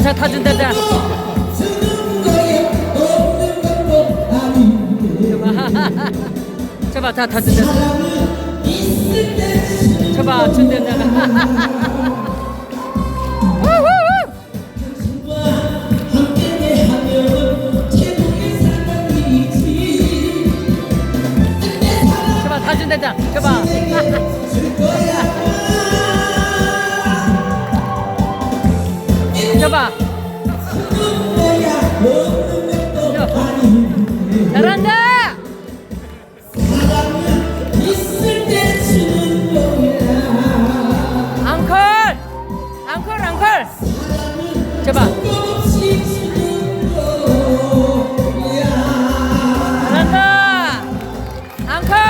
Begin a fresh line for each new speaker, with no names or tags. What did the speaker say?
자 타준다 자 저봐 다 타준다 저봐 준다 저봐 다 준다 자 저봐 저봐 잘한다. 앙콜 앙콜 앙콜 저봐 잘한다. 앙콜